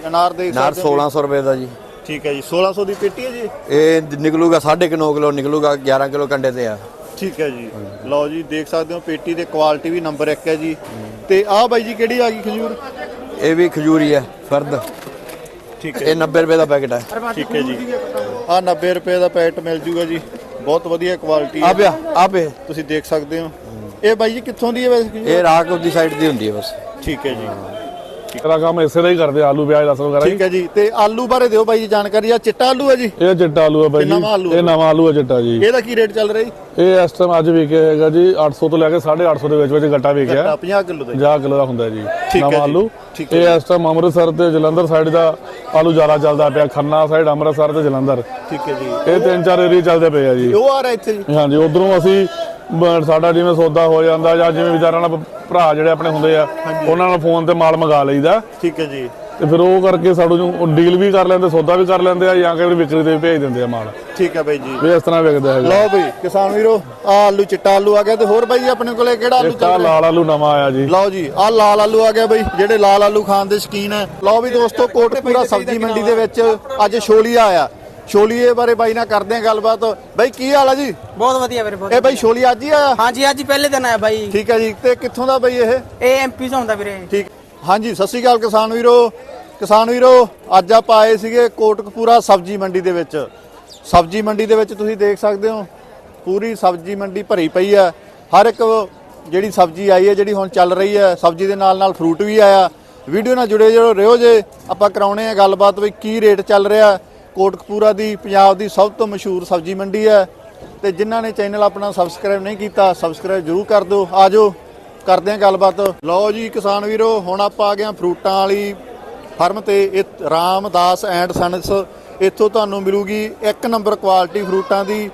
ਜੀ ਅਨਾਰ ਦੇ? ਨਾਰ 1600 ਰੁਪਏ ਦਾ ਜੀ। ਠੀਕ ਹੈ ਜੀ 1600 ਦੀ ਪੇਟੀ ਹੈ ਜੀ? ਇਹ ਨਿਕਲੂਗਾ 9.5 ਕਿਲੋ ਨਿਕਲੂਗਾ 11 ਕਿਲੋ ਕੰਡੇ ਤੇ ਆ। ਠੀਕ ਹੈ ਜੀ। ਲਓ ਜੀ ਦੇਖ ਸਕਦੇ ਹੋ ਪੇਟੀ ਦੇ ਕੁਆਲਿਟੀ ਵੀ ਨੰਬਰ 1 ਹੈ ਜੀ। ਤੇ ਆਹ ਬਾਈ ਜੀ ਕਿਹੜੀ ਆ ਗਈ ਖਜੂਰ? ਇਹ ਵੀ ਖਜੂਰੀ ਹੈ ਫਰਦ। ਠੀਕ ਇਹ 90 ਰੁਪਏ ਦਾ ਪੈਕਟ ਹੈ। ਠੀਕ ਹੈ ਜੀ। ਆ 90 ਰੁਪਏ ਦਾ ਪੈਕਟ ਮਿਲ ਜੂਗਾ ਜੀ। ਬਹੁਤ ਵਧੀਆ ਕੁਆਲਿਟੀ ਆ ਹੈ ਪਿਆ ਆ ਪੇ ਤੁਸੀਂ ਦੇਖ ਸਕਦੇ ਹੋ। ਇਹ ਬਾਈ ਜੀ ਕਿੱਥੋਂ ਦੀ ਹੈ ਵੈਸੇ? ਇਹ ਰਾਕ ਦੀ ਸਾਈਡ ਦੀ ਹੁੰਦੀ ਹੈ ਬਸ। ਠੀਕ ਹੈ ਜੀ। ਇਹਦਾ ਕੰਮ ਇਸੇ ਦਾ ਹੀ ਕਰਦੇ ਆ, ਆਲੂ ਪਿਆਜ਼ ਲਸਣ ਵਗੈਰਾ। ਠੀਕ ਹੈ ਜੀ ਤੇ ਆਲੂ ਬਾਰੇ ਦਿਓ ਬਾਈ ਜੀ ਜਾਣਕਾਰੀ ਆ ਚਿੱਟਾ ਆਲੂ ਹੈ ਜੀ? ਇਹ ਚਿੱਟਾ ਆਲੂ ਹੈ ਬਾਈ ਇਹ ਜੀ ਨਵਾਂ ਆਲੂ ਇਹ ਨਵਾਂ ਆਲੂ ਹੈ ਚਿੱਟਾ ਜੀ। ਇਹਦਾ ਕੀ ਰੇਟ ਚੱਲ ਰਿਹਾ ਜੀ? ਇਹ ਇਸ ਟਾਈਮ ਅੱਜ ਵਿਕਿਆ ਹੈਗਾ ਜੀ 800 ਤੋਂ ਲੈ ਕੇ 850 ਦੇ ਵਿੱਚ ਵਿੱਚ ਗੱਟਾ ਵਿਕਿਆ। ਗੱਟਾ 50 ਕਿਲੋ ਦਾ ਜੀ। 50 ਕਿਲੋ ਦਾ ਹੁੰਦਾ ਜੀ ਠੀਕ ਹੈ ਨਵਾਂ ਜੀ, ਆਲੂ। ਠੀਕ ਹੈ ਇਹ ਇਸ ਟਾਈਮ ਅੰਮ੍ਰਿਤਸਰ ਤੇ ਜਲੰਧਰ ਸਾਈਡ ਦਾ ਆਲੂ ਜ਼ਿਆਦਾ ਚੱਲਦਾ ਪਿਆ ਖੰਨਾ ਸਾਈਡ ਅੰਮ੍ਰਿਤਸਰ ਤੇ ਜਲੰਧਰ। ਠੀਕ ਹੈ ਜੀ। ਇਹ ਤਿੰਨ ਚਾਰ ਏਰੀਆ ਚੱਲਦੇ ਪਏ ਆ ਜੀ। ਉਹ ਆ ਰਿਹਾ ਇੱਥੇ ਜੀ? ਹਾਂਜੀ ਉਧਰੋਂ ਅਸੀਂ ਸਾਡਾ ਜਿਵੇਂ ਸੌਦਾ ਹੋ ਜਾਂਦਾ ਜਾਂ ਜਿਵੇਂ ਵਿਚਾਰਾਂ ਨਾਲ ਭਰਾ ਜਿਹੜੇ ਆਪਣੇ ਹੁੰਦੇ ਆ ਉਹਨਾਂ ਨਾਲ ਫੋਨ ਤੇ ਮਾਲ ਮੰਗਾ ਲਈਦਾ। ਠੀਕ ਹੈ ਜੀ। ਤੇ ਫਿਰ ਉਹ ਕਰਕੇ ਸਾਡੂ ਨੂੰ ਡੀਲ ਵੀ ਕਰ ਲੈਂਦੇ ਸੌਦਾ ਵੀ ਕਰ ਲੈਂਦੇ ਆ ਜਾਂ ਵਾਰ ਵਿਕਰੀ ਤੇ ਭੇਜ ਦਿੰਦੇ ਆ ਮਾਲ। ਠੀਕ ਹੈ ਬਾਈ ਜੀ। ਵੀ ਇਸ ਤਰ੍ਹਾਂ ਵਿਕਦਾ ਹੈਗਾ। ਲਓ ਬਈ ਕਿਸਾਨ ਵੀਰੋ ਆ ਆਲੂ ਚਿੱਟਾ ਆਲੂ ਆ ਗਿਆ ਤੇ ਹੋਰ ਬਾਈ ਆਪਣੇ ਕੋਲੇ ਕਿਹੜਾ ਆਲੂ ਚੱਲ ਰਿਹਾ? ਲਾਲ ਆਲੂ ਨਵਾਂ ਆਇਆ ਜੀ। ਲਓ ਜੀ ਆ ਲਾਲ ਆਲੂ ਆ ਗਿਆ ਬਈ ਜਿਹੜੇ ਲਾਲ ਆਲੂ ਖਾਣ ਦੇ ਸ਼ਕੀਨ ਹੈ। ਲਓ ਵੀ ਦੋਸਤੋ ਕੋਟਪੂਰਾ ਸਬਜ਼ੀ ਮੰਡੀ ਦੇ ਵਿੱਚ ਅੱਜ ਛੋਲੀਆ ਆਇਆ। ਛੋਲੀਏ ਬਾਰੇ ਬਾਈ ਨਾਲ ਕਰਦੇ ਆ ਗੱਲਬਾਤ। ਬਾਈ ਕੀ ਹਾਲ ਆ ਜੀ? ਬਹੁਤ ਵਧੀਆ ਵੀਰੇ ਬਹੁਤ ਇਹ ਬਾਈ ਛੋਲੀਆ ਅੱਜ ਹੀ ਆਇਆ? ਹਾਂਜੀ ਅੱਜ ਹੀ ਪਹਿਲੇ ਦਿਨ ਆਇਆ ਬਾਈ। ਠੀਕ ਹੈ ਜੀ ਤੇ ਕਿੱਥੋਂ ਦਾ ਬਾਈ ਇਹ? ਇਹ ਐਮਪੀ ਤੋਂ ਹੁੰਦਾ ਵੀਰੇ। ਠੀਕ। ਹਾਂਜੀ ਸਤਿ ਸ਼੍ਰੀ ਅਕਾਲ ਕਿਸਾਨ ਵੀਰੋ। ਕਿਸਾਨ ਵੀਰੋ ਅੱਜ ਆਪਾਂ ਆਏ ਸੀਗੇ ਕੋਟਕਪੂਰਾ ਸਬਜ਼ੀ ਮੰਡੀ ਦੇ ਵਿੱਚ। ਸਬਜ਼ੀ ਮੰਡੀ ਦੇ ਵਿੱਚ ਤੁਸੀਂ ਦੇਖ ਸਕਦੇ ਹੋ ਪੂਰੀ ਸਬਜ਼ੀ ਮੰਡੀ ਭਰੀ ਪਈ ਹੈ। ਹਰ ਇੱਕ ਜਿਹੜੀ ਸਬਜ਼ੀ ਆਈ ਹੈ ਜਿਹੜੀ ਹੁਣ ਚੱਲ ਰਹੀ ਹੈ ਸਬਜ਼ੀ ਦੇ ਨਾਲ ਨਾਲ ਫਰੂਟ ਵੀ ਆਇਆ। ਵੀਡੀਓ ਨਾਲ ਜੁੜੇ ਜਿਹੜੋ ਰਿਓ ਜੇ। ਆਪਾਂ ਕਰਾਉਣੇ ਆ ਗੱਲਬਾਤ ਵੀ ਕੀ ਰੇਟ ਚੱਲ ਰਿਹਾ। ਕੋਟਕਪੂਰਾ ਦੀ ਪੰਜਾਬ ਦੀ ਸਭ ਤੋਂ ਮਸ਼ਹੂਰ ਸਬਜ਼ੀ ਮੰਡੀ ਹੈ ਤੇ ਜਿਨ੍ਹਾਂ ਨੇ ਚੈਨਲ ਆਪਣਾ ਸਬਸਕ੍ਰਾਈਬ ਨਹੀਂ ਕੀਤਾ ਸਬਸਕ੍ਰਾਈਬ ਜਰੂਰ ਕਰ ਦਿਓ। ਆਜੋ ਕਰਦੇ ਹਾਂ ਗੱਲਬਾਤ। ਲਓ ਜੀ ਕਿਸਾਨ ਵੀਰੋ ਹੁਣ ਆਪਾਂ ਆ ਗਏ ਹਾਂ ਫਰੂਟਾਂ ਵਾਲੀ ਫਰਮ ਤੇ। ਇਹ ਰਾਮਦਾਸ ਐਂਡ ਸਨਸ ਇੱਥੋਂ ਤੁਹਾਨੂੰ ਮਿਲੂਗੀ ਇੱਕ ਨੰਬਰ ਕੁਆਲਿਟੀ ਫਰੂਟਾਂ ਦੀ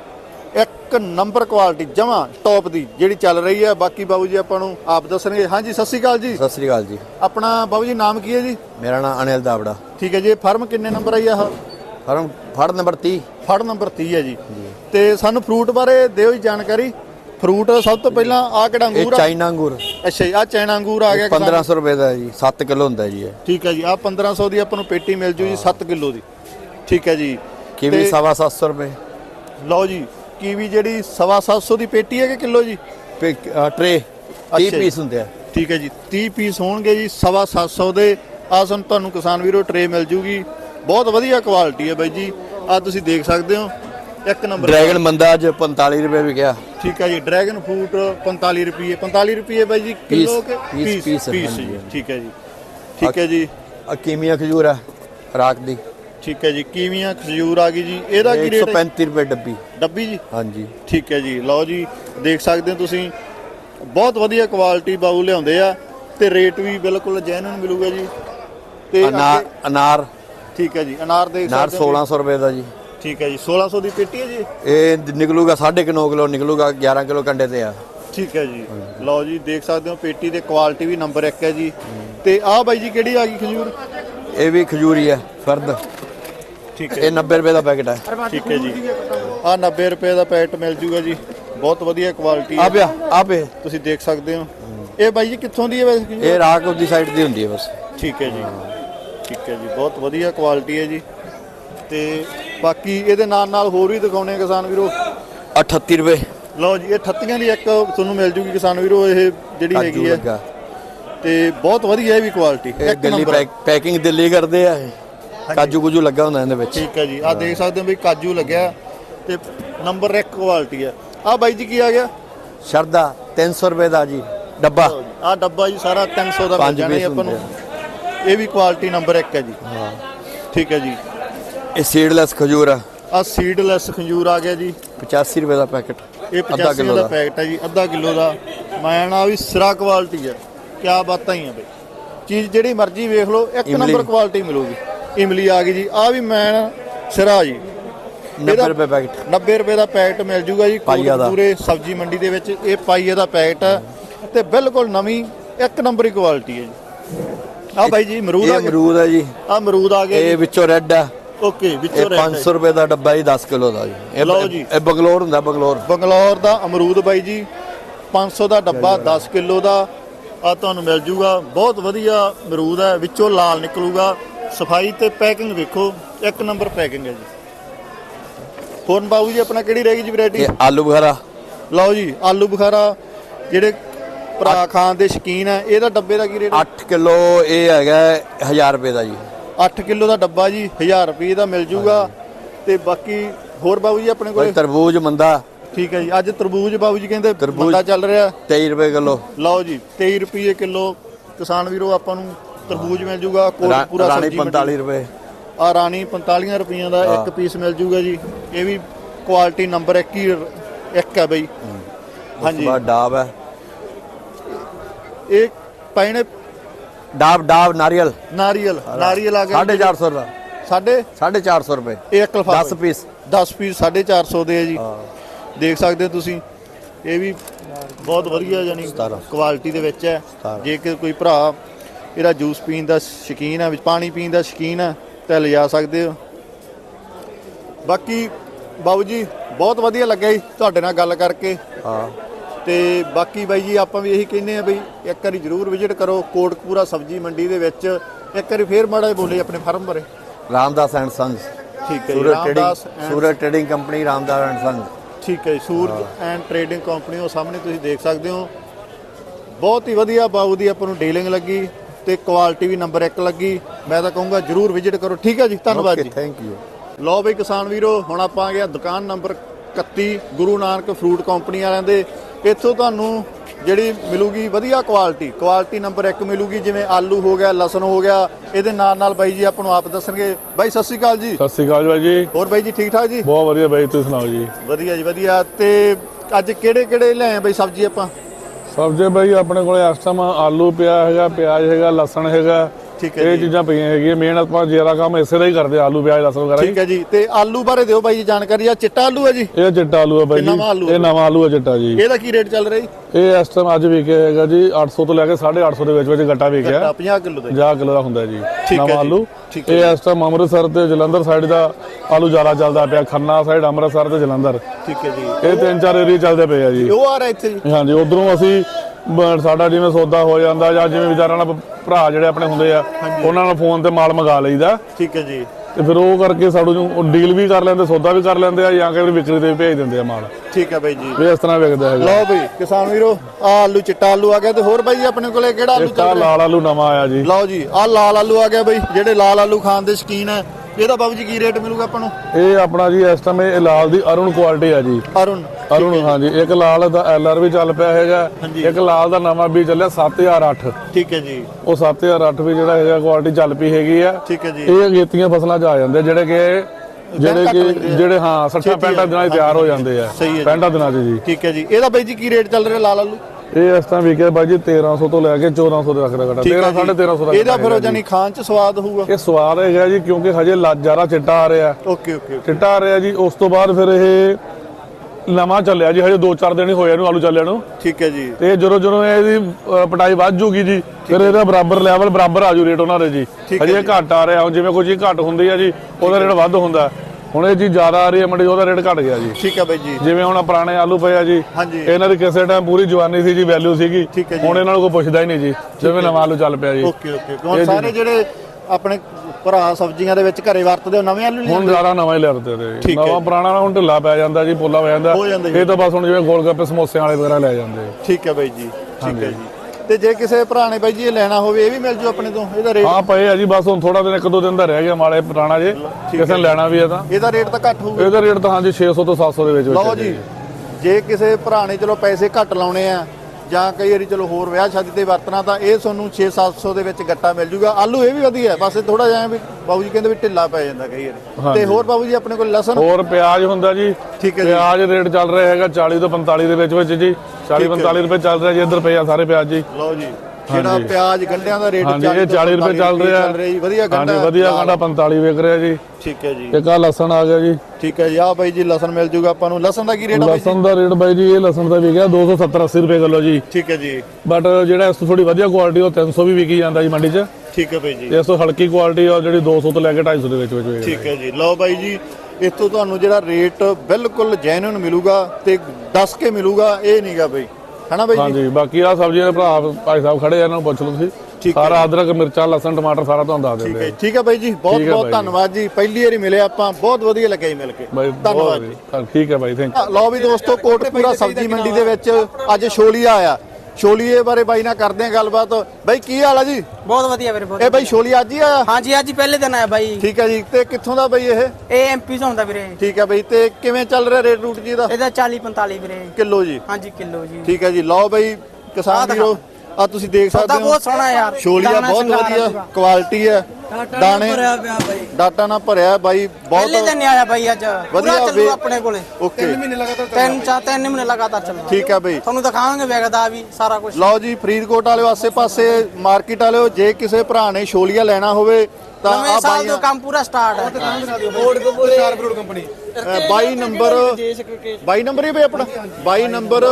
ਇੱਕ ਨੰਬਰ ਕੁਆਲਿਟੀ ਜਮਾਂ ਟੌਪ ਦੀ ਜਿਹੜੀ ਚੱਲ ਰਹੀ ਹੈ। ਬਾਕੀ ਬਾਬੂ ਜੀ ਆਪਾਂ ਨੂੰ ਆਪ ਦੱਸਣਗੇ। ਹਾਂਜੀ ਸਤਿ ਸ਼੍ਰੀ ਅਕਾਲ ਜੀ। ਸਤਿ ਸ੍ਰੀ ਅਕਾਲ ਜੀ। ਆਪਣਾ ਬਾਬੂ ਜੀ ਨਾਮ ਕੀ ਹੈ ਜੀ? ਮੇਰਾ ਨਾਮ ਅਨਿਲ ਦਾਵੜਾ। ਠੀਕ ਹੈ ਜੀ ਇਹ ਫਰਮ ਕਿੰਨੇ ਨੰਬਰ ਆਈ ਆ ਫਰਮ ਫੜ ਨੰਬਰ 30 ਫੜ ਨੰਬਰ 30 ਹੈ ਜੀ। ਤੇ ਸਾਨੂੰ ਫਰੂਟ ਬਾਰੇ ਦਿਓ ਜੀ ਜਾਣਕਾਰੀ। ਫਰੂਟ ਸਭ ਤੋਂ ਪਹਿਲਾਂ ਆ ਕਿਹੜਾ ਇਹ ਅੰਗੂਰ ਆ? ਚਾਈਨਾ ਅੰਗੂਰ। ਅੱਛਾ ਆ ਚੈਨਾ ਅੰਗੂਰ ਆ ਗਿਆ ਕਿਸਾਨ। 1500 ਰੁਪਏ ਦਾ ਜੀ 7 ਕਿਲੋ ਹੁੰਦਾ ਜੀ ਇਹ। ਠੀਕ ਹੈ ਜੀ ਆ 1500 ਦੀ ਆਪਾਂ ਨੂੰ ਪੇਟੀ ਮਿਲ ਜੂ ਜੀ 7 ਕਿਲੋ ਦੀ। ਠੀਕ ਹੈ ਜੀ। ਕੀਵੀ ਤੇ ਸਵਾ 700 ਰੁਪਏ। ਲਓ ਜੀ ਕੀਵੀ ਜਿਹੜੀ ਸਵਾ 700 ਦੀ ਪੇਟੀ ਹੈ ਕਿ ਕਿਲੋ ਜੀ? ਟਰੇ 30 ਜੀ। ਪੀਸ ਹੁੰਦੇ ਆ। ਠੀਕ ਹੈ ਜੀ 30 ਪੀਸ ਹੋਣਗੇ ਜੀ ਸਵਾ 700 ਦੇ। ਆ ਸਾਨੂੰ ਤੁਹਾਨੂੰ ਕਿਸਾਨ ਵੀਰੋ ਟਰੇ ਮਿਲ ਜੂਗੀ। ਬਹੁਤ ਵਧੀਆ ਕੁਆਲਿਟੀ ਹੈ ਬਾਈ ਜੀ। ਆ ਤੁਸੀਂ ਦੇਖ ਸਕਦੇ ਹੋ ਇੱਕ ਨੰਬਰ ਡਰੈਗਨ ਮੰਦਾ ਅੱਜ 45 ਰੁਪਏ ਵਿਕਿਆ। ਠੀਕ ਹੈ ਜੀ ਡਰੈਗਨ ਫਰੂਟ 45 ਰੁਪਏ 45 ਰੁਪਏ ਬਾਈ ਜੀ ਕਿਲੋ ਕੇ ਪੀਸ, ਪੀਸ। ਠੀਕ ਹੈ ਜੀ ਠੀਕ ਹੈ ਜੀ। ਆ ਕੀਮੀਆ ਖਜੂਰ ਆ ਰਾਕ ਦੀ। ਠੀਕ ਹੈ ਜੀ ਕੀਵੀਆਂ ਖਜੂਰ ਆ ਗਈ ਜੀ ਇਹਦਾ ਕੀ ਰੇਟ ਹੈ 135 ਰੁਪਏ ਡੱਬੀ। ਡੱਬੀ ਜੀ? ਹਾਂਜੀ। ਠੀਕ ਹੈ ਜੀ ਲਓ ਜੀ ਦੇਖ ਸਕਦੇ ਹੋ ਤੁਸੀਂ ਬਹੁਤ ਵਧੀਆ ਕੁਆਲਿਟੀ ਬਾਉ ਲਿਆਉਂਦੇ ਆ ਤੇ ਰੇਟ ਵੀ ਬਿਲਕੁਲ ਜੈਨੂਨ ਮਿਲੂਗਾ ਜੀ। ਤੇ ਅਨਾਰ। ਠੀਕ ਹੈ ਜੀ ਅਨਾਰ ਸਕਦੇ ਹੋ 1600 ਰੁਪਏ ਦਾ ਜੀ। ਠੀਕ ਹੈ ਜੀ 1600 ਦੀ ਪੇਟੀ ਹੈ ਜੀ? ਇਹ ਨਿਕਲੂਗਾ 9.5 ਕਿਲੋ ਨਿਕਲੂਗਾ 11 ਕਿਲੋ ਕੰਡੇ ਤੇ ਆ। ਠੀਕ ਹੈ ਜੀ। ਲਓ ਜੀ ਦੇਖ ਸਕਦੇ ਹੋ ਪੇਟੀ ਦੇ ਕੁਆਲਿਟੀ ਵੀ ਨੰਬਰ 1 ਹੈ ਜੀ। ਤੇ ਆਹ ਬਾਈ ਜੀ ਕਿਹੜੀ ਆ ਗਈ ਖਜੂਰ? ਇਹ ਵੀ ਖਜੂਰੀ ਹੈ ਫਰਦ। ਠੀਕ ਇਹ 90 ਰੁਪਏ ਦਾ ਪੈਕਟ ਹੈ। ਠੀਕ ਹੈ ਜੀ। ਆ 90 ਰੁਪਏ ਦਾ ਪੈਕਟ ਮਿਲ ਜੂਗਾ ਜੀ। ਬਹੁਤ ਵਧੀਆ ਕੁਆਲਿਟੀ ਆ ਹੈ ਪਿਆ ਆ ਪੇ ਤੁਸੀਂ ਦੇਖ ਸਕਦੇ ਹੋ। ਇਹ ਬਾਈ ਜੀ ਕਿੱਥੋਂ ਦੀ ਹੈ ਵੈਸੇ? ਇਹ ਰਾਕ ਦੀ ਸਾਈਡ ਦੀ ਹੁੰਦੀ ਹੈ ਬਸ। ਠੀਕ ਹੈ ਜੀ। ਠੀਕ ਹੈ ਜੀ ਬਹੁਤ ਵਧੀਆ ਕੁਆਲਿਟੀ ਹੈ ਜੀ। ਤੇ ਬਾਕੀ ਇਹਦੇ ਨਾਲ ਨਾਲ ਹੋਰ ਵੀ ਦਿਖਾਉਣੇ ਆ ਕਿਸਾਨ ਵੀਰੋ। 38 ਰੁਪਏ। ਲਓ ਜੀ ਇਹ 38 ਦੀ ਇੱਕ ਤੁਹਾਨੂੰ ਮਿਲ ਜੂਗੀ ਕਿਸਾਨ ਵੀਰੋ ਇਹ ਜਿਹੜੀ ਹੈਗੀ ਹੈ। ਤੇ ਬਹੁਤ ਵਧੀਆ ਇਹ ਵੀ ਕੁਆਲਿਟੀ ਇੱਕ ਪੈਕ ਪੈਕਿੰਗ ਦਿੱਲੀ ਕਰਦੇ ਆ ਇਹ। ਕਾਜੂ ਕੁਜੂ ਲੱਗਾ ਹੁੰਦਾ ਇਹਦੇ ਵਿੱਚ। ਠੀਕ ਹੈ ਜੀ ਆ ਦੇਖ ਸਕਦੇ ਹੋ ਵੀ ਕਾਜੂ ਲੱਗਿਆ ਤੇ ਨੰਬਰ 1 ਕੁਆਲਿਟੀ ਹੈ। ਆ ਬਾਈ ਜੀ ਕੀ ਆ ਗਿਆ? ਸ਼ਰਦਾ 300 ਰੁਪਏ ਦਾ ਜੀ ਡੱਬਾ। ਆ ਡੱਬਾ ਜੀ ਸਾਰਾ 300 ਦਾ ਮਿਲ ਜਾਣਾ ਆਪਾਂ ਨੂੰ। ਇਹ ਵੀ ਕੁਆਲਿਟੀ ਨੰਬਰ 1 ਹੈ ਜੀ। ਹਾਂ। ਠੀਕ ਹੈ ਜੀ। ਇਹ ਸੀਡਲੈਸ ਖਜੂਰ ਆ। ਆ ਸੀਡਲੈਸ ਖੰਜੂਰ ਆ ਗਿਆ ਜੀ। 85 ਰੁਪਏ ਦਾ ਪੈਕਟ। ਇਹ 85 ਦਾ ਪੈਕਟ ਹੈ ਜੀ ਅੱਧਾ ਕਿਲੋ ਦਾ। ਮੈਂ ਨਾ ਵੀ ਸਿਰਾ ਕੁਆਲਿਟੀ ਹੈ। ਕਿਆ ਬਾਤਾਂ ਹੀ ਆ ਬਈ। ਚੀਜ਼ ਜਿਹੜੀ ਮਰਜ਼ੀ ਵੇਖ ਲਓ ਇੱਕ। ਨੰਬਰ ਕੁਆਲਿਟੀ ਮਿਲੂਗੀ। ਇਮਲੀ ਆ ਗਈ ਜੀ। ਆ ਵੀ ਮੈਂ ਸਿਰਾ ਜੀ। 90 ਰੁਪਏ ਪੈਕਟ। 90 ਰੁਪਏ ਦਾ ਪੈਕਟ ਮਿਲ ਜੂਗਾ ਜੀ। ਪੂਰੇ ਸਬਜ਼ੀ ਮੰਡੀ ਦੇ ਵਿੱਚ। ਇਹ ਪਾਈਏ ਦਾ ਪੈਕਟ ਹੈ। ਤੇ ਬਿਲਕੁਲ ਨਵੀਂ ਇੱਕ ਨੰਬਰੀ ਕੁਆਲਿਟੀ ਹੈ ਜੀ। ਆ ਬਾਈ ਜੀ ਅਮਰੂਦ ਇਹ ਆ ਗਿਆ ਅਮਰੂਦ ਹੈ ਜੀ। ਆ ਅਮਰੂਦ ਆ ਗਿਆ ਇਹ ਵਿੱਚੋਂ ਰੈੱਡ ਆ। ਓਕੇ ਇਹ ਵਿੱਚੋਂ ਰਹਿ 500 ਰੁਪਏ ਦਾ ਡੱਬਾ ਜੀ 10 ਕਿਲੋ ਦਾ ਜੀ। ਇਹ ਲਓ ਜੀ। ਇਹ ਬੰਗਲੌਰ ਹੁੰਦਾ ਬੰਗਲੌਰ। ਬੰਗਲੌਰ ਦਾ ਅਮਰੂਦ ਬਾਈ ਜੀ 500 ਦਾ ਡੱਬਾ 10 ਕਿਲੋ ਦਾ। ਆ ਤੁਹਾਨੂੰ ਮਿਲ ਜੂਗਾ। ਬਹੁਤ ਵਧੀਆ ਅਮਰੂਦ ਹੈ ਵਿੱਚੋਂ ਲਾਲ ਨਿਕਲੂਗਾ। ਸਫ਼ਾਈ ਤੇ ਪੈਕਿੰਗ ਵੇਖੋ ਇੱਕ ਨੰਬਰ ਪੈਕਿੰਗ ਹੈ ਜੀ। ਹੋਰ ਬਾਬੂ ਜੀ ਆਪਣਾ ਕਿਹੜੀ ਰਹੇਗੀ ਜੀ ਵੈਰਾਈਟੀ ਇਹ ਆਲੂ ਬੁਖਾਰਾ। ਲਓ ਜੀ ਆਲੂ ਬੁਖਾਰਾ ਜਿਹੜੇ ਭਰਾ ਖਾਣ ਦੇ ਸ਼ਕੀਨ ਹੈ ਇਹਦਾ ਡੱਬੇ ਦਾ ਕੀ ਰੇਟ 8 ਕਿਲੋ ਇਹ ਹੈਗਾ 1000 ਰੁਪਏ ਦਾ ਜੀ। 8 ਕਿਲੋ ਦਾ ਡੱਬਾ ਜੀ 1000 ਰੁਪਏ ਦਾ ਮਿਲ ਜੂਗਾ। ਤੇ ਬਾਕੀ ਹੋਰ ਬਾਬੂ ਜੀ ਆਪਣੇ ਕੋਲ? ਤਰਬੂਜ ਮੰਦਾ। ਠੀਕ ਹੈ ਜੀ ਅੱਜ ਤਰਬੂਜ ਬਾਬੂ ਜੀ ਕਹਿੰਦੇ। ਬੰਦਾ ਚੱਲ ਰਿਹਾ। 23 ਰੁਪਏ ਕਿਲੋ। ਲਓ ਜੀ 23 ਰੁਪਏ ਕਿਲੋ। ਕਿਸਾਨ ਵੀਰੋ ਆਪਾਂ ਨੂੰ ਤਰਬੂਜ ਮਿਲ ਜੂਗਾ ਕੋਟਪੂਰਾ ਰਾਣੀ ਸਬਜ਼ੀ 45 ਰੁਪਏ। ਆ ਰਾਣੀ 45 ਰੁਪਈਆਂ ਦਾ ਇੱਕ ਪੀਸ ਮਿਲ ਜੂਗਾ ਜੀ। ਇਹ ਵੀ ਕੁਆਲਿਟੀ ਨੰਬਰ 1 ਹੀ ਇੱਕ ਹੈ। ਬਈ ਹਾਂਜੀ। ਬਾ ਡਾਬ ਹੈ। ਇਹ ਪੈਣੇ ਡਾਬ ਡਾਬ ਨਾਰੀਅਲ ਨਾਰੀਅਲ ਨਾਰੀਅਲ ਆ ਗਿਆ 450 ਦਾ ਸਾਡੇ 450 ਰੁਪਏ ਇੱਕ ਲਫਾਫਾ 10 ਪੀਸ 10 ਪੀਸ 450 ਦੇ ਆ ਜੀ ਦੇਖ ਸਕਦੇ ਹੋ ਤੁਸੀਂ ਇਹ ਵੀ ਬਹੁਤ ਵਧੀਆ ਯਾਨੀ ਕੁਆਲਿਟੀ ਦੇ ਵਿੱਚ ਹੈ ਜੇ ਕਿ ਕੋਈ ਭਰਾ ਇਹਦਾ ਜੂਸ ਪੀਣ ਦਾ ਸ਼ੌਕੀਨ ਹੈ ਵਿੱਚ ਪਾਣੀ ਪੀਣ ਦਾ ਸ਼ੌਕੀਨ ਹੈ ਤਾਂ ਲਿਜਾ ਸਕਦੇ ਹੋ ਬਾਕੀ ਬਾਬੂ ਜੀ ਬਹੁਤ ਵਧੀਆ ਲੱਗਿਆ ਜੀ ਤੁਹਾਡੇ ਨਾਲ ਗੱਲ ਕਰਕੇ ਹਾਂ ਤੇ ਬਾਕੀ ਬਾਈ ਜੀ ਆਪਾਂ ਵੀ ਇਹੀ ਕਹਿੰਦੇ ਆ ਬਈ ਇੱਕ ਵਾਰੀ ਜਰੂਰ ਵਿਜ਼ਿਟ ਕਰੋ ਕੋਟਕਪੂਰਾ ਸਬਜ਼ੀ ਮੰਡੀ ਦੇ ਵਿੱਚ। ਇੱਕ ਵਾਰੀ ਫੇਰ ਮਾੜਾ ਜਿਹਾ ਬੋਲੇ ਆਪਣੇ ਫਰਮ ਬਾਰੇ। ਰਾਮਦਾਸ ਐਂਡ ਸੰਸ ਠੀਕ ਹੈ ਜੀ Suraj Ramdas trading and- Suraj trading company Ramdas and sons ਠੀਕ ਹੈ ਜੀ, ਸੂਰਜ ਐਂਡ ਟਰੇਡਿੰਗ ਕੰਪਨੀ ਉਹ ਸਾਹਮਣੇ ਤੁਸੀਂ ਦੇਖ ਸਕਦੇ ਹੋ। ਬਹੁਤ ਹੀ ਵਧੀਆ ਬਾਬੂ ਦੀ ਆਪਾਂ ਨੂੰ ਡੀਲਿੰਗ ਲੱਗੀ ਤੇ ਕੁਆਲਿਟੀ ਵੀ ਨੰਬਰ 1 ਲੱਗੀ। ਮੈਂ ਤਾਂ ਕਹੂੰਗਾ ਜਰੂਰ ਵਿਜ਼ਿਟ ਕਰੋ। ਠੀਕ ਹੈ ਜੀ ਧੰਨਵਾਦ ਜੀ। ਥੈਂਕ ਯੂ ਲਓ ਬਈ ਕਿਸਾਨ ਵੀਰੋ ਹੁਣ ਆਪਾਂ ਆ ਗਿਆ ਦੁਕਾਨ number 31 Guru Nanak fruit company ਵਾਲਿਆਂ ਦੇ। ਇੱਥੋਂ ਤੁਹਾਨੂੰ ਜਿਹੜੀ ਮਿਲੂਗੀ ਵਧੀਆ ਕੁਆਲਿਟੀ ਕੁਆਲਿਟੀ ਨੰਬਰ 1 ਮਿਲੂਗੀ ਜਿਵੇਂ ਆਲੂ ਹੋ ਗਿਆ ਲਸਣ ਹੋ ਗਿਆ ਇਹਦੇ ਨਾਲ ਨਾਲ ਬਾਈ ਜੀ ਆਪਾਂ ਨੂੰ ਆਪ ਦੱਸਣਗੇ। ਬਾਈ ਸਤਿ ਸ਼੍ਰੀ ਅਕਾਲ ਜੀ। ਸਤਿ ਸ਼੍ਰੀ ਅਕਾਲ ਬਾਈ ਜੀ। ਹੋਰ ਬਾਈ ਜੀ ਠੀਕ ਠਾਕ ਜੀ? ਬਹੁਤ ਵਧੀਆ ਬਾਈ ਤੁਸੀਂ ਸੁਣਾਓ ਜੀ? ਵਧੀਆ ਜੀ ਵਧੀਆ। ਤੇ ਅੱਜ ਕਿਹੜੇ ਕਿਹੜੇ ਲਿਆਏ ਬਾਈ ਸਬਜ਼ੀ ਆਪਾਂ? ਸਬਜ਼ੀ ਬਾਈ ਆਪਣੇ ਕੋਲੇ ਇਸ ਟਾਈਮ ਆਲੂ ਪਿਆ ਹੈਗਾ ਪਿਆਜ਼ ਹੈਗਾ ਲਸਣ ਹੈਗਾ ਠੀਕ ਹੈ ਇਹ ਚੀਜ਼ਾਂ ਪਈਆਂ ਹੈਗੀਆਂ ਮੇਨ ਆਪਾਂ ਜੇਰਾ ਕੰਮ ਇਸੇ ਦਾ ਹੀ ਕਰਦੇ ਆਲੂ ਪਿਆਜ਼ ਲਸਣ ਵਗੈਰਾ। ਠੀਕ ਹੈ ਜੀ। ਤੇ ਆਲੂ ਬਾਰੇ ਦਿਓ ਬਾਈ ਜੀ ਜਾਣਕਾਰੀ ਆ ਚਿੱਟਾ ਆਲੂ ਹੈ ਜੀ? ਇਹ ਚਿੱਟਾ ਆਲੂ ਹੈ ਬਾਈ ਜੀ। ਇਹ ਨਵਾਂ ਆਲੂ ਹੈ। ਚਿੱਟਾ ਜੀ। ਇਹਦਾ ਕੀ ਰੇਟ ਚੱਲ ਰਿਹਾ ਜੀ? ਇਹ ਇਸ ਟਾਈਮ ਅੱਜ ਵਿਕਿਆ ਹੈਗਾ ਜੀ 800 ਤੋਂ ਲੈ ਕੇ 850 ਦੇ ਵਿੱਚ ਵਿੱਚ ਗੱਟਾ ਵਿਕਿਆ। ਗੱਟਾ 50 ਕਿਲੋ ਦਾ ਜੀ। 50 ਕਿਲੋ ਦਾ ਹੁੰਦਾ ਜੀ। ਨਵਾਂ ਆਲੂ। ਇਹ ਇਸ ਟਾਈਮ ਅੰਮ੍ਰਿਤਸਰ ਤੇ ਜਲੰਧਰ ਸਾਈਡ ਦਾ ਆਲੂ ਜ਼ਿਆਦਾ ਚੱਲਦਾ ਪਿਆ। ਖੰਨਾ ਸਾਈਡ ਅੰਮ੍ਰਿਤਸਰ ਤੇ ਜਲੰਧਰ। ਠੀਕ ਹੈ ਜੀ। ਇਹ ਤਿੰਨ ਚਾਰ ਏਰੀਆ ਚੱਲਦੇ ਪਏ ਆ ਜੀ। ਉਹ ਆ ਰਿਹਾ ਇੱਥੇ ਜੀ? ਹਾਂਜੀ ਉਧਰੋਂ ਅਸੀਂ ਸਾਡਾ ਜਿਵੇਂ ਸੌਦਾ ਹੋ ਜਾਂਦਾ ਜਾਂ ਜਿਵੇਂ ਵਿਚਾਰਾਂ ਨਾਲ ਭਰਾ ਜਿਹੜੇ ਆਪਣੇ ਹੁੰਦੇ ਆ ਉਹਨਾਂ ਨਾਲ ਫੋਨ ਤੇ ਮਾਲ ਮੰਗਾ ਲਈਦਾ। ਠੀਕ ਹੈ ਜੀ। ਤੇ ਫਿਰ ਉਹ ਕਰਕੇ ਸਾਡੂ ਨੂੰ ਡੀਲ ਵੀ ਕਰ ਲੈਂਦੇ ਸੌਦਾ ਵੀ ਕਰ ਲੈਂਦੇ ਆ ਜਾਂ ਵਾਰ ਵਿਕਰੀ ਤੇ ਵੀ ਭੇਜ ਦਿੰਦੇ ਆ ਮਾਲ। ਠੀਕ ਹੈ ਬਾਈ ਜੀ। ਵੀ ਇਸ ਤਰ੍ਹਾਂ ਵਿਕਦਾ ਹੈਗਾ। ਲਓ ਬਈ ਕਿਸਾਨ ਵੀਰੋ ਆ ਆਲੂ ਚਿੱਟਾ ਆਲੂ ਆ ਗਿਆ ਤੇ ਹੋਰ ਬਾਈ ਆਪਣੇ ਕੋਲੇ ਕਿਹੜਾ ਆਲੂ ਚੱਲ ਰਿਹਾ? ਲਾਲ ਆਲੂ ਨਵਾਂ ਆਇਆ ਜੀ। ਲਓ ਜੀ ਆ ਲਾਲ ਆਲੂ ਆ ਗਿਆ ਬਈ ਜਿਹੜੇ ਲਾਲ ਆਲੂ ਖਾਣ ਦੇ ਸ਼ਕੀਨ ਹੈ। ਇਹਦਾ ਬਾਬੂ ਜੀ ਕੀ ਰੇਟ ਮਿਲੂਗਾ ਆਪਾਂ ਨੂੰ? ਇਹ ਆਪਣਾ ਜੀ ਇਸ ਟਾਈਮ ਇਹ ਲਾਲ ਦੀ ਅਰੁਣ ਕੁਆਲਿਟੀ ਆ ਜੀ। ਅਰੁਣ ਅਰੁਣ ਹਾਂਜੀ ਇੱਕ ਲਾਲ ਦਾ ਐਲਆਰ ਵੀ ਚੱਲ ਪਿਆ ਹੈਗਾ। ਇੱਕ ਲਾਲ ਦਾ ਨਵਾਂ ਵੀ ਚੱਲਿਆ 7008 ਠੀਕ ਹੈ ਜੀ। ਉਹ 7008 ਵੀ ਜਿਹੜਾ ਹੈਗਾ ਕੁਆਲਿਟੀ ਚੱਲ ਪਈ ਹੈਗੀ ਆ। ਠੀਕ ਹੈ ਜੀ। ਇਹ ਅਗੇਤੀਆਂ ਫਸਲਾਂ 'ਚ ਆ ਜਾਂਦੇ ਜਿਹੜੇ ਕਿ ਜਿਹੜੇ ਕਿ। ਜਿਹੜੇ ਹਾਂ 60 ਛੇਤੀ ਪੈਂਟਾਂ ਦਿਨਾਂ 'ਚ ਤਿਆਰ ਹੋ ਜਾਂਦੇ ਆ। ਸਹੀ ਹੈ ਜੀ। ਦਿਨਾਂ 'ਚ ਜੀ। ਠੀਕ ਹੈ ਜੀ। ਇਹਦਾ ਬਾਈ ਜੀ ਕੀ ਰੇਟ ਚੱਲ ਰਿਹਾ ਲਾਲ ਆਲੂ? ਇਹ ਇਸ ਟਾਈਮ ਵਿਕਿਆ ਬਾਈ ਜੀ 1300 ਤੋਂ ਲੈ ਕੇ 1400 ਦੇ ਰੱਖ ਦਾ ਘਟਾ। 13 1350 ਦਾ ਇਹਦਾ ਫਿਰ ਜਾਨੀ ਖਾਣ ਚ ਸਵਾਦ ਹੋਊਗਾ। ਜੀ। ਇਹ ਸਵਾਦ ਹੈਗਾ ਜੀ ਕਿਉਂਕਿ ਹਜੇ ਜ਼ਿਆਦਾ ਚਿੱਟਾ ਆ ਰਿਹਾ। ਓਕੇ ਓਕੇ ਚਿੱਟਾ ਆ ਰਿਹਾ ਜੀ ਉਸ ਤੋਂ ਬਾਅਦ ਫਿਰ ਇਹ ਨਵਾਂ ਚੱਲਿਆ ਜੀ ਹਜੇ 2-4 ਦਿਨ ਹੀ ਹੋਏ ਇਹਨੂੰ ਆਲੂ ਚੱਲਿਆ ਨੂੰ। ਠੀਕ ਹੈ ਜੀ। ਤੇ ਜਦੋਂ ਜਦੋਂ ਇਹਦੀ ਅ, ਪਟਾਈ ਵੱਧ ਜੂਗੀ ਜੀ ਫਿਰ ਇਹਦਾ ਬਰਾਬਰ ਲੈਵਲ ਬਰਾਬਰ ਆ ਜੂ ਰੇਟ ਉਹਨਾਂ ਦੇ ਜੀ। ਠੀਕ ਹੈ ਹਜੇ ਘੱਟ ਆ ਰਿਹਾ ਹੁਣ ਜਿਵੇਂ ਕੋਈ ਚੀਜ਼ ਘੱਟ ਹੁੰਦੀ ਆ ਜੀ ਉਹਦਾ ਰੇਟ ਵੱਧ ਹੁੰਦਾ। ਹੁਣ ਇਹ ਚੀਜ਼ ਜ਼ਿਆਦਾ ਆ ਰਹੀ ਹੈ ਮੰਡੀ ਉਹਦਾ ਰੇਟ ਘਟ ਗਿਆ ਜੀ। ਠੀਕ ਹੈ ਬਾਈ ਜੀ। ਜਿਵੇਂ ਹੁਣ ਆਹ ਪੁਰਾਣੇ ਆਲੂ ਪਏ ਆ ਜੀ ਹਾਂਜੀ। ਇਹਨਾਂ ਦੀ ਕਿਸੇ ਟਾਈਮ ਪੂਰੀ ਜਵਾਨੀ ਸੀ ਜੀ ਵੈਲਿਊ ਸੀਗੀ। ਠੀਕ ਹੈ ਜੀ। ਹੁਣ ਇਹਨਾਂ ਨੂੰ ਕੋਈ ਪੁੱਛਦਾ ਹੀ ਨਹੀਂ ਜੀ ਜਿਵੇਂ ਨਵਾਂ ਆਲੂ ਚੱਲ ਪਿਆ ਜੀ। Okay okay. ਸਾਰੇ ਜਿਹੜੇ ਆਪਣੇ ਭਰਾ ਸਬਜ਼ੀਆਂ ਦੇ ਵਿੱਚ ਘਰੇ ਵਰਤਦੇ ਹੋ ਨਵੇਂ ਆਲੂ ਹੁਣ ਜ਼ਿਆਦਾ ਨਵਾਂ ਹੀ ਲਿਆਉਂਦੇ ਠੀਕ ਹੈ ਨਵਾਂ ਪੁਰਾਣਾ ਹੁਣ ਢਿੱਲਾ ਪੈ ਜਾਂਦਾ ਜੀ ਪੋਲਾ ਪੈ ਜਾਂਦਾ। ਹੋ ਜਾਂਦਾ ਜੀ। ਇਹ ਤਾਂ ਬਸ ਹੁਣ ਜਿਵੇਂ ਗੋਲ ਗੱਪੇ ਸਮੋਸਿਆਂ ਵਾਲੇ ਵਗੈਰਾ ਲੈ ਜਾਂਦੇ। ਠੀਕ ਹੈ ਬਾਈ ਜੀ। ਠੀਕ ਹੈ ਜੀ। ਤੇ ਜੇ ਕਿਸੇ ਭਰਾ ਨੇ ਬਾਈ ਜੀ ਇਹ ਲੈਣਾ ਹੋਵੇ ਇਹ ਵੀ ਮਿਲ ਜੂ ਆਪਣੇ ਤੋਂ ਇਹਦਾ ਰੇਟ ਹਾਂ ਪਏ ਆ ਜੀ ਬਸ ਹੁਣ ਥੋੜਾ ਦਿਨ ਇੱਕ ਦੋ ਦਿਨ ਦਾ ਰਹਿ ਗਿਆ ਮਾਲੇ ਪੁਰਾਣਾ ਜੇ ਕਿਸੇ ਨੇ ਲੈਣਾ ਵੀ ਹੈ ਤਾਂ। ਇਹਦਾ ਰੇਟ ਤਾਂ ਘੱਟ ਹੋਊਗਾ। ਇਹਦਾ ਰੇਟ ਤਾਂ ਹਾਂਜੀ 600 ਤੋਂ 700 ਦੇ ਵਿੱਚ ਵਿੱਚ ਲਓ ਜੀ। ਜੇ ਕਿਸੇ ਭਰਾ ਨੇ ਚਲੋ ਪੈਸੇ ਘੱਟ ਲਾਉਣੇ ਆ ਜਾਂ ਕਈ ਵਾਰੀ ਚਲੋ ਹੋਰ ਵਿਆਹ ਸ਼ਾਦੀ ਤੇ ਵਰਤਣਾ ਤਾਂ ਇਹ ਤੁਹਾਨੂੰ 6-700 ਦੇ ਵਿੱਚ ਗੱਟਾ ਮਿਲ ਜੂਗਾ। ਆਲੂ ਇਹ ਵੀ ਵਧੀਆ ਹੈ, ਬਸ ਥੋੜਾ ਜਿਹਾ ਵੀ ਬਾਬੂ ਜੀ ਕਹਿੰਦੇ ਵੀ ਢਿੱਲਾ ਪੈ ਜਾਂਦਾ ਕਈ ਵਾਰੀ। ਤੇ ਹੋਰ ਬਾਬੂ ਜੀ ਆਪਣੇ ਕੋਲ ਲਸਣ? ਹੋਰ ਪਿਆਜ਼ ਹੁੰਦਾ ਜੀ। ਠੀਕ ਹੈ ਜੀ। ਪਿਆਜ਼ ਰੇਟ ਚੱਲ ਰਿਹਾ ਹੈਗਾ 40 ਤੋਂ 45 ਦੇ ਵਿੱਚ ਵਿੱਚ ਜੀ। 40 45 ਰੁਪਏ ਚੱਲ ਰਿਹਾ ਜੀ ਇੱਧਰ ਪਏ ਆ ਸਾਰੇ ਪਿਆਜ਼ ਜੀ। ਲਓ ਜੀ। ਜਿਹੜਾ ਪਿਆਜ਼ ਗੰਢਿਆਂ ਦਾ ਰੇਟ ਹਾਂਜੀ ਇਹ ਤੋਂ 40 ਰੁਪਏ ਚੱਲ ਰਿਹਾ। ਜੀ ਵਧੀਆ ਗੰਢਾ ਹਾਂਜੀ ਵਧੀਆ ਗੰਢਾ 45 ਵਿਕ ਰਿਹਾ ਜੀ। ਠੀਕ ਹੈ ਜੀ। ਇੱਕ ਆ ਲਸਣ ਆ ਗਿਆ ਜੀ। ਠੀਕ ਹੈ ਜੀ ਆ ਬਾਈ ਜੀ ਲਸਣ ਮਿਲ ਜੂਗਾ ਆਪਾਂ ਨੂੰ। ਲਸਣ ਦਾ ਕੀ ਰੇਟ ਆ ਬਾਈ ਲਸਣ ਦਾ ਰੇਟ ਬਾਈ ਜੀ ਇਹ ਲਸਣ ਦਾ ਵਿਕਿਆ 270 80 ਰੁਪਏ ਕਿਲੋ ਜੀ। ਠੀਕ ਹੈ ਜੀ। ਬਟ ਜਿਹੜਾ ਇਸ ਤੋਂ ਥੋੜੀ ਵਧੀਆ ਕੁਆਲਿਟੀ ਉਹ 300 ਵੀ ਵਿਕੀ ਜਾਂਦਾ ਜੀ ਮੰਡੀ 'ਚ। ਠੀਕ ਹੈ ਬਾਈ ਜੀ। ਤੇ ਇਸ ਤੋਂ ਹਲਕੀ ਕੁਆਲਿਟੀ ਆ ਜਿਹੜੀ 200 ਤੋਂ ਲੈ ਕੇ 250 ਦੇ ਵਿੱਚ ਵਿੱਚ ਵਿਕਦੀ ਠੀਕ ਹੈ ਜੀ। ਲਓ ਬਾਈ ਜੀ ਇੱਥੋਂ ਤੁਹਾਨੂੰ ਜਿਹੜਾ ਰੇਟ ਬਿਲਕੁਲ ਜੈਨੂਇਨ ਮਿਲੂਗਾ ਤੇ ਦੱਸ ਕੇ ਮਿਲੂਗਾ ਇਹ ਨਹੀਂਗਾ ਬਾਈ। ਹਨਾ ਬਾਈ? ਜੀ ਹਾਂਜੀ ਬਾਕੀ ਆ ਸਬਜ਼ੀਆਂ ਦੇ ਭਰਾ ਭਾਈ ਸਾਹਿਬ ਖੜੇ ਆ ਇਹਨਾਂ ਨੂੰ ਪੁੱਛ ਲਓ ਤੁਸੀਂ। ਠੀਕ ਹੈ ਸਾਰਾ ਅਦਰਕ ਮਿਰਚਾਂ ਲਸਣ ਟਮਾਟਰ ਸਾਰਾ ਤੁਹਾਨੂੰ ਦੱਸ ਠੀਕ ਦਿੰਦੇ ਹੈ ਆ। ਠੀਕ ਹੈ ਬਾਈ ਜੀ ਬਹੁਤ ਠੀਕ ਹੈ ਬਹੁਤ ਬਾਈ ਜੀ। ਧੰਨਵਾਦ ਜੀ। ਪਹਿਲੀ ਵਾਰੀ ਮਿਲੇ ਆਪਾਂ ਬਹੁਤ ਵਧੀਆ ਲੱਗਿਆ ਜੀ ਮਿਲ ਕੇ। ਬਾਈ ਬਹੁਤ ਧੰਨਵਾਦ ਜੀ। ਵਧੀਆ। ਠੀਕ ਹੈ ਬਾਈ ਥੈਂਕ ਲਓ ਵੀ ਦੋਸਤੋ ਕੋਟਕਪੂਰਾ ਸਬਜ਼ੀ ਮੰਡੀ ਦੇ ਵਿੱਚ ਅੱਜ ਛੋਲੀਆ ਆਇਆ। ਛੋਲੀਏ ਬਾਰੇ ਬਾਈ ਨਾਲ ਕਰਦੇ ਆ ਗੱਲਬਾਤ। ਬਾਈ ਕੀ ਹਾਲ ਆ ਜੀ? ਬਹੁਤ ਵਧੀਆ ਵੀਰੇ ਬਹੁਤ ਇਹ ਬਾਈ ਛੋਲੀਆ ਅੱਜ ਹੀ ਆਇਆ? ਹਾਂਜੀ ਅੱਜ ਹੀ ਪਹਿਲੇ ਦਿਨ ਆਇਆ ਬਾਈ। ਠੀਕ ਹੈ ਜੀ ਤੇ ਕਿੱਥੋਂ ਦਾ ਬਾਈ ਇਹ? ਇਹ ਐਮਪੀ ਤੋਂ ਆਉਂਦਾ ਵੀਰੇ। ਠੀਕ ਹੈ ਬਾਈ ਤੇ ਕਿਵੇਂ ਚੱਲ ਰਿਹਾ ਰੇਟ ਰੂਟ ਜੀ ਦਾ ਇਹਦਾ 40 45 ਵੀਰੇ। ਕਿਲੋ ਜੀ। ਹਾਂਜੀ ਕਿਲੋ ਜੀ। ਠੀਕ ਹੈ ਜੀ ਲਓ ਬਾਈ ਕਿਸਾਨ। ਵੀਰੋ ਆ ਤੁਸੀਂ ਦੇਖ ਸਕਦੇ ਹੋ। ਬਹੁਤ ਸੋਹਣਾ ਯਾਰ। ਛੋਲੀਆ ਬਹੁਤ ਵਧੀਆ। ਕੁਆਲਿਟੀ ਹੈ। ਦਾਣੇ ਪਿਆ ਬਾਈ। ਡਾਟਾ ਨਾਲ ਭਰਿਆ ਬਾਈ ਪਹਿਲੇ ਬਹੁਤ ਦਿਨ ਆਇਆ ਬਾਈ ਅੱਜ। ਪੂਰਾ ਵਧੀਆ ਚੱਲੂ ਵੇ- ਆਪਣੇ ਕੋਲੇ। ਓਕੇ। ਤਿੰਨ ਚਾਰ ਤਿੰਨ ਮਹੀਨੇ ਲਗਾਤਾਰ ਚੱਲਣਾ। ਠੀਕ ਹੈ ਬਾਈ। ਤੁਹਾਨੂੰ ਦਿਖਾਵਾਂਗੇ ਵੇਗਦਾ ਵੀ ਸਾਰਾ ਕੁਝ ਲਓ ਜੀ ਫਰੀਦਕੋਟ ਵਾਲਿਓ ਆਸੇ-ਪਾਸੇ ਮਾਰਕੀਟ ਵਾਲਿਓ ਜੇ ਕਿਸੇ ਭਰਾ ਨੇ ਛੋਲੀਆ ਲੈਣਾ ਹੋਵੇ ਤਾਂ ਆ ਸਾਲ ਬਾਈ ਤੋਂ ਕੰਮ ਪੂਰਾ ਸਟਾਰਟ ਹੈ। ਅ, 22 ਨੰਬਰ 22 ਨੰਬਰ ਹੀ ਬਈ ਆਪਣਾ। 22 ਨੰਬਰ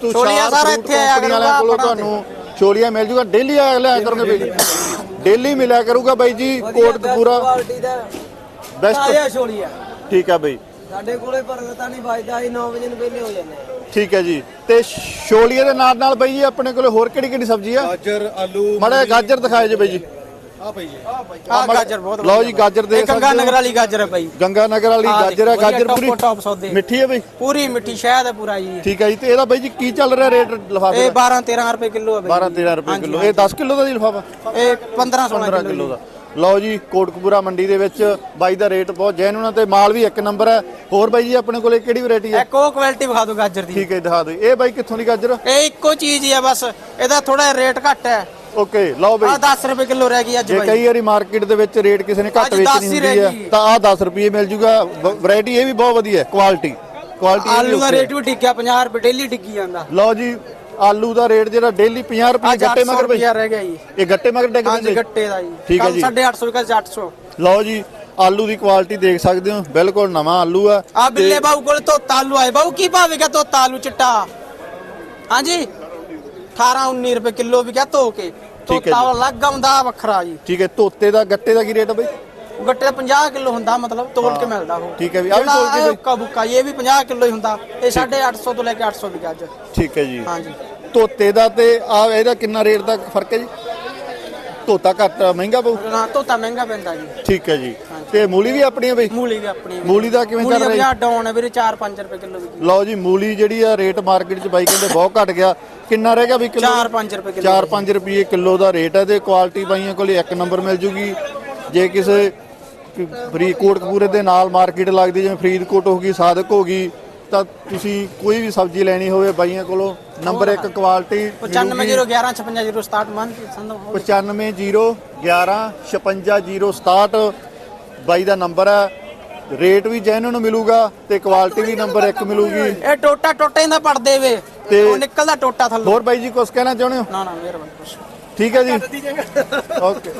ਤੁਸ਼ਾਰ ਛੋਲੀਆ ਸਾਰਾ ਫਰੂਟ ਇੱਥੇ ਆਇਆ ਕੰਪਨੀ ਵਾਲਿਆਂ ਕੋਲੋਂ ਤੁਹਾਨੂੰ ਛੋਲੀਆ ਮਿਲ ਜੂਗਾ। ਡੇਲੀ ਆ ਲਿਆ ਕਰੋਗੇ ਬਈ। ਡੇਲੀ ਮਿਲਿਆ ਕਰੂਗਾ ਬਾਈ ਜੀ ਕੋਟਕਪੂਰਾ ਕੁਆਲਿਟੀ ਦਾ ਬੈਸਟ ਆਇਆ ਛੋਲੀਆ ਠੀਕ ਹੈ ਬਈ। ਸਾਡੇ ਕੋਲੇ ਭਰਗਤਾ ਨਹੀਂ ਵੱਜਦਾ ਅਸੀਂ 9 ਵਜੇ ਨੂੰ ਵਿਹਲੇ ਹੋ ਜਾਂਦੇ ਹਾਂ ਠੀਕ ਹੈ ਜੀ। ਤੇ ਛੋਲੀਏ ਦੇ ਨਾਲ ਨਾਲ ਬਾਈ ਜੀ ਆਪਣੇ ਕੋਲੇ ਹੋਰ ਕਿਹੜੀ ਕਿਹੜੀ ਸਬਜ਼ੀ ਆ? ਗਾਜਰ ਆਲੂ ਮਾੜਾ ਜਿਹਾ ਗਾਜਰ ਦਿਖਾਏ ਜੀ ਬਾਈ ਜੀ। ਆ ਪਈ ਜੀ। ਆ ਗਾਜਰ ਬਹੁਤ ਲਓ ਜੀ ਗਾਜਰ ਦੇਖ ਗੰਗਾ ਨਗਰ ਵਾਲੀ ਗਾਜਰ ਹੈ ਬਾਈ ਗੰਗਾ ਨਗਰ ਵਾਲੀ ਗਾਜਰ ਹੈ ਗਾਜਰ ਪੂਰੀ। ਮਿੱਠੀ ਹੈ ਬਈ? ਪੂਰੀ ਮਿੱਠੀ ਸ਼ਹਿਦ ਹੈ ਪੂਰਾ ਜੀ। ਠੀਕ ਹੈ ਜੀ ਤੇ ਇਹਦਾ ਬਾਈ ਜੀ ਕੀ ਚੱਲ ਰਿਹਾ ਰੇਟ ਲਿਫਾਫੇ ਇਹ ਦਾ 12 13 ਰੁਪਏ ਕਿਲੋ ਹੈ ਬਾਈ। 12 13 ਰੁਪਏ ਕਿਲੋ। ਇਹ 10 ਕਿਲੋ ਦਾ ਜੀ ਲਿਫਾਫਾ? ਇਹ 15 16 15 ਕਿਲੋ ਦਾ। ਲਓ ਜੀ ਕੋਟਕਪੂਰਾ ਮੰਡੀ ਦੇ ਵਿੱਚ ਬਾਈ ਦਾ ਰੇਟ ਬਹੁਤ ਜੈਨੂਨ ਤੇ ਮਾਲ ਵੀ ਇੱਕ ਨੰਬਰ ਹੈ ਹੋਰ ਬਾਈ ਜੀ ਆਪਣੇ ਕੋਲੇ ਕਿਹੜੀ ਵੈਰਾਈਟੀ ਹੈ ਇੱਕ ਉਹ ਕੁਆਲਿਟੀ ਵਿਖਾ ਦਿਓ ਗਾਜਰ ਦੀ। ਠੀਕ ਹੈ ਦਿਖਾ ਦਿਓ। ਇਹ ਬਾਈ ਕਿੱਥੋਂ ਦੀ ਗਾਜਰ ਇਹ ਇੱਕੋ ਚੀਜ਼ ਹੀ ਹੈ ਬਸ। ਇਹਦਾ ਥੋੜਾ ਰੇਟ ਘੱਟ ਹੈ ਓਕੇ ਲਓ ਆ ਬਾਈ 10 ਰੁਪਏ ਕਿਲੋ ਰਹਿ ਗਈ ਅੱਜ ਜੇ ਬਾਈ। ਕਈ ਵਾਰੀ ਮਾਰਕੀਟ ਦੇ ਵਿੱਚ ਰੇਟ ਕਿਸੇ ਨੇ ਘੱਟ ਅੱਜ ਵੇਚਣੀ 10 ਹੀ ਹੁੰਦੀ ਰਹਿ ਹੈ ਗਈ। ਤਾਂ ਆਹ 10 ਰੁਪਏ ਮਿਲ ਜੂਗਾ। ਵੈਰਾਈਟੀ ਇਹ ਵੀ ਬਹੁਤ ਵਧੀਆ ਹੈ ਕੁਆਲਿਟੀ ਕੁਆਲਿਟੀ ਆਲੂ ਦਾ ਰੇਟ ਵੀ ਟਿਕਿਆ 50 ਰੁਪਏ ਡੇਲੀ ਟਿੱਕੀ ਜਾਂਦਾ। ਲਓ ਜੀ ਆਲੂ ਦਾ ਰੇਟ ਜਿਹੜਾ ਡੇਲੀ 50 ਰੁਪਏ ਅੱਜ ਗੱਟੇ 800 ਮਗਰ ਬਈ। ਰੁਪਿਆ ਰਹਿ ਗਿਆ ਜੀ। ਇਹ ਗੱਟੇ ਮਗਰ ਡਿੱਗ ਹਾਂਜੀ ਪੈਂਦੇ। ਗੱਟੇ ਦਾ ਜੀ। ਠੀਕ ਹੈ ਜੀ। 850 ਕੱਲ 800 ਲਓ ਜੀ ਆਲੂ ਦੀ ਕੁਆਲਿਟੀ ਦੇਖ ਸਕਦੇ ਹੋ। ਬਿਲਕੁਲ ਨਵਾਂ ਆਲੂ ਆ। ਆ ਬਿੱਲੇ ਬਾਬੂ ਕੋਲ ਤੋਤਾ ਆਲੂ ਆਏ। ਬਾਬੂ ਕੀ ਵਿਕਿਆ ਤੋਤਾ ਆਲੂ ਚਿੱਟਾ? ਹਾਂਜੀ? 18 19 ਰੁਪਏ ਕਿਲੋ ਵਿਕਿਆ ਧੋ ਕੇ। ਠੀਕ ਹੈ ਤੋਤਾ ਅਲੱਗ ਆਉਂਦਾ ਵੱਖਰਾ ਜੀ। ਠੀਕ ਹੈ ਤੋਤੇ ਦਾ ਗੱਟੇ ਦਾ ਕੀ ਰੇਟ ਆ ਬਈ? ਗੱਟੇ ਦਾ 50 ਕਿਲੋ ਹੁੰਦਾ ਮਤਲਬ ਤੋਲ ਕੇ ਮਿਲਦਾ ਉਹ। ਠੀਕ ਹੈ ਵੀ, ਆਹ ਵੀ ਤੋਲ ਕੇ ਬਈ? ਉੱਕਾ ਬੁੱਕਾ ਇਹ ਵੀ 50 ਕਿਲੋ ਹੀ ਹੁੰਦਾ। ਇਹ 850 ਤੋਂ ਲੈ ਕੇ 800 ਵਿਕਿਆ ਅੱਜ। ਠੀਕ ਹੈ ਜੀ। ਹਾਂਜੀ। ਤੋਤੇ ਦਾ ਤੇ ਆ ਇਹਦਾ ਕਿੰਨਾ ਰੇਟ ਦਾ ਫ਼ਰਕ ਹੈ ਜੀ? ਤੋਤਾ ਘੱਟ ਮਹਿੰਗਾ ਪਊ? ਨਾ ਤੋਤਾ ਮਹਿੰਗਾ ਪੈਂਦਾ ਜੀ। ਠੀਕ ਹੈ ਜੀ। ਤੇ ਮੂਲੀ ਵੀ ਆਪਣੀ ਹੈ ਬਈ? ਮੂਲੀ ਵੀ ਆਪਣੀ ਮੂਲੀ ਦਾ ਕਿਵੇਂ ਚੱਲ ਮੂਲੀ ਰਿਹਾ 50 ਡਾਊਨ ਹੈ ਵੀਰੇ 4-5 ਰੁਪਏ ਕਿਲੋ ਵਿਕੀ ਲਓ ਜੀ ਮੂਲੀ ਜਿਹੜੀ ਆ ਰੇਟ ਮਾਰਕੀਟ 'ਚ ਬਾਈ ਕਹਿੰਦੇ ਬਹੁਤ ਘਟ ਗਿਆ। ਕਿੰਨਾ ਰਹਿ ਗਿਆ ਵੀ ਕਿਲੋ? 4-5 ਰੁਪਏ ਕਿਲੋ। 4-5 ਰੁਪਏ ਕਿਲੋ ਦਾ ਰੇਟ ਹੈ ਤੇ ਕੁਆਲਿਟੀ ਬਾਈਆਂ ਕੋਲੇ ਇੱਕ ਨੰਬਰ ਮਿਲ ਜੂਗੀ। ਜੇ ਕਿਸੇ ਫਰੀਦਕੋਟ ਕਪੂਰੇ ਦੇ ਨਾਲ ਮਾਰਕੀਟ ਲੱਗਦੀ ਜਿਵੇਂ ਫਰੀਦਕੋਟ ਹੋ ਗਈ ਸਾਦਕ ਹੋ ਗਈ ਤਾਂ ਤੁਸੀਂ ਕੋਈ ਵੀ ਸਬਜ਼ੀ ਲੈਣੀ ਹੋਵੇ ਬਾਈਆਂ ਕੋਲੋਂ ਨੰਬਰ 1 ਕੁਆਲਿਟੀ 9501156067 ਮਨ ਹੋ 9501156067 ਬਾਈ ਦਾ ਨੰਬਰ ਹੈ। ਰੇਟ ਵੀ ਜੈਨੂਨ ਮਿਲੂਗਾ ਤੇ ਕੁਆਲਿਟੀ ਵੀ ਨੰਬਰ 1 ਮਿਲੂਗੀ। ਇਹ ਟੋਟਾ ਟੋਟੇ ਦਾ ਪੜਦੇ ਵੇ। ਤੇ- ਉਹ ਨਿਕਲਦਾ ਟੋਟਾ ਥੱਲੋਂ। ਹੋਰ ਬਾਈ ਜੀ ਕੁਝ ਕਹਿਣਾ ਚਾਹੁੰਦੇ ਹੋ? ਨਾ ਨਾ ਮਿਹਰਬਾਨੀ ਠੀਕ ਹੈ ਜੀ। ਓਕੇ